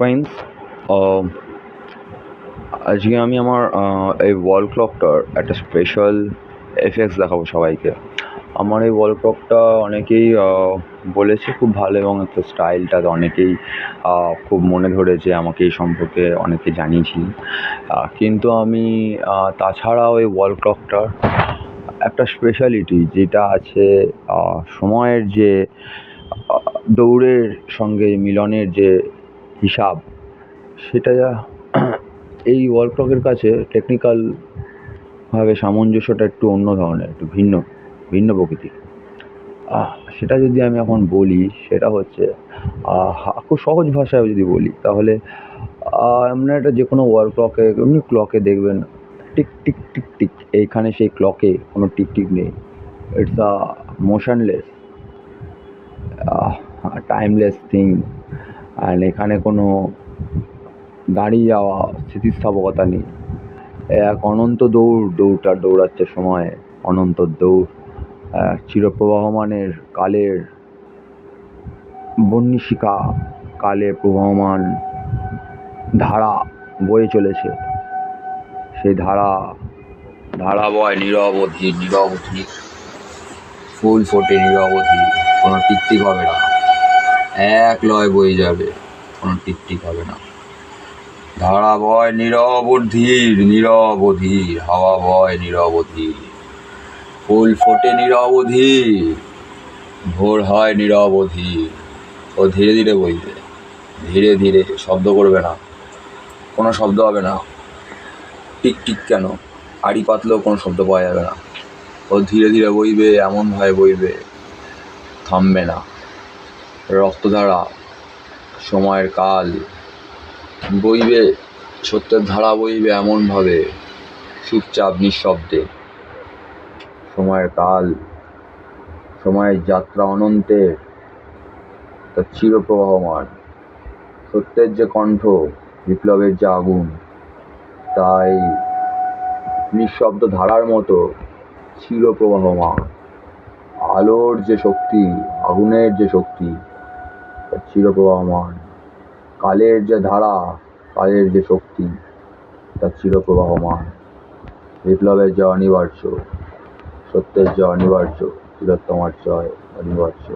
Friends আজকে আমি আমার এই ওয়াল ক্লকটার একটা স্পেশাল এফেক্টস দেখাবো সবাইকে। আমার এই ওয়াল ক্লকটা অনেকেই বলেছে খুব ভালো এবং একটা স্টাইলটা অনেকেই খুব মনে ধরেছে আমাকে এই সম্পর্কে অনেকে জানিয়েছিলেন আহ, কিন্তু আমি তাছাড়াও এই ওয়াল ক্লকটার একটা স্পেশালিটি যেটা আছে সময়ের যে দৌড়ের সঙ্গে মিলনের যে হিসাব। সেটা যা এই ওয়াল ক্লকের কাছে টেকনিক্যালভাবে সামঞ্জস্যটা একটু অন্য ধরনের, একটু ভিন্ন ভিন্ন প্রকৃতির সেটা যদি আমি এখন বলি, সেটা হচ্ছে খুব সহজ ভাষায় যদি বলি, তাহলে আমরা একটা যে কোনো ওয়াল ক্লকে এমনি ক্লকে দেখবেন, টিক টিক টিক টিক, এইখানে সেই ক্লকে কোনো টিক টিক নেই। It's a motionless timeless thing and এখানে কোনো দাঁড়িয়ে যাওয়া, স্থিতিস্থাপকতা নেই। এক অনন্ত দৌড়, দৌড়টা দৌড়াচ্ছে সময়, অনন্ত দৌড়। চিরপ্রবাহমানের কালের বহ্নিশিখা কালে প্রবাহমান ধারা বয়ে চলেছে। সেই ধারা ধারা বয় নিরবধি নিরবধি ফুল ফোটে নিরবধি কোনো টিকটিক হবে না। এক লয় বয়ে যাবে। কোনো টিকটিক হবে না। ধারা বয় নিরবধির নিরবধির, হাওয়া বয় নিরবধির। ফুল ফোটে নিরবধি ভোর হয় নিরবধি ও ধীরে ধীরে বইবে, ধীরে ধীরে, শব্দ করবে না। কোনো শব্দ হবে না। টিক টিক কেন? আড়ি পাতলেও কোনো শব্দ পাওয়া যাবে না। ও ধীরে ধীরে বইবে এমনভাবে বইবে, থামবে না। রক্তধারা সময়ের কাল। বইবে, সত্যের ধারা বইবে এমনভাবে চুপচাপ নিঃশব্দে। সময়ের কাল, সময়ের যাত্রা অনন্তের তা চিরপ্রবাহমান। সত্যের যে কণ্ঠ, বিপ্লবের যে আগুন, তাই নিঃশব্দ ধারার মতো চিরপ্রবাহমান। আলোর যে শক্তি, আগুনের যে শক্তি চিরপ্রবাহমান কালের যে ধারা, কালের যে শক্তি, তা চিরপ্রবাহমান বিপ্লবের যে অনিবার্য, সত্যের যে অনিবার্য চিরোত্তমার জয় অনিবার্য।